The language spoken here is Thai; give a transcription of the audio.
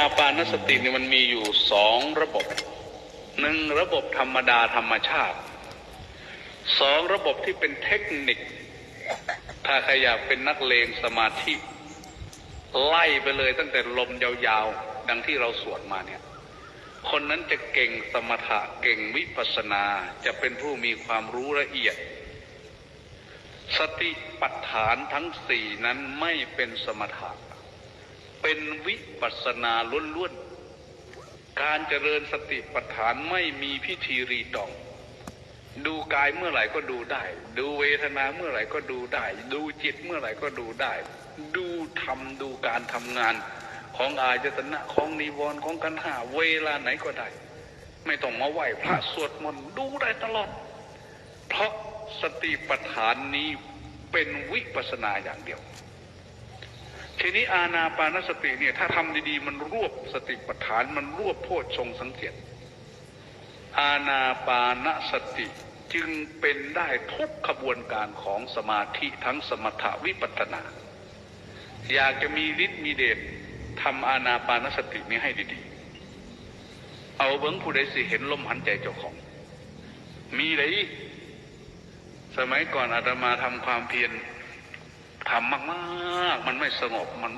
าปานสติเนี่ยมันมีอยู่สองระบบหนึ่งระบบธรรมดาธรรมชาติสองระบบที่เป็นเทคนิค ถ้าใครอยากเป็นนักเลงสมาธิ ไล่ไปเลยตั้งแต่ลมยาวๆ ดังที่เราสวดมาเนี่ย คนนั้นจะเก่งสมถะเก่งวิปัสนาจะเป็นผู้มีความรู้ละเอียด สติปัฏฐานทั้งสี่นั้นไม่เป็นสมถะ เป็นวิปัสสนาล้วนๆ การเจริญสติปัฏฐานไม่มีพิธีรีตอง ดูกายเมื่อไหร่ก็ดูได้ ดูเวทนาเมื่อไหร่ก็ดูได้ ดูจิตเมื่อไหร่ก็ดูได้ ดูธรรมดูการทำงาน ของอายตนะของนิวรณ์ของกันหาเวลาไหนก็ได้ ไม่ต้องมาไหว้พระสวดมนต์ดูได้ตลอด เพราะสติปัฏฐานนี้เป็นวิปัสสนาอย่างเดียว ทีนี้อาณาปานสติเนี่ยถ้าทำดีๆ มันรวบสติปัฏฐานมันรวบโพชฌงค์สังเกตอาณาปานสติจึงเป็นได้ทุกขบวนการของสมาธิทั้งสมถะวิปัสสนา อยากจะมีฤทธิ์มีเดชทำอาณาปานสตินี้ให้ดีๆ เอาเบิ้งผู้ใดสิเห็นลมหันใจเจ้าของ มีเลยสมัยก่อนอาตมาทำความเพียรทำมาก มันไม่สงบมัน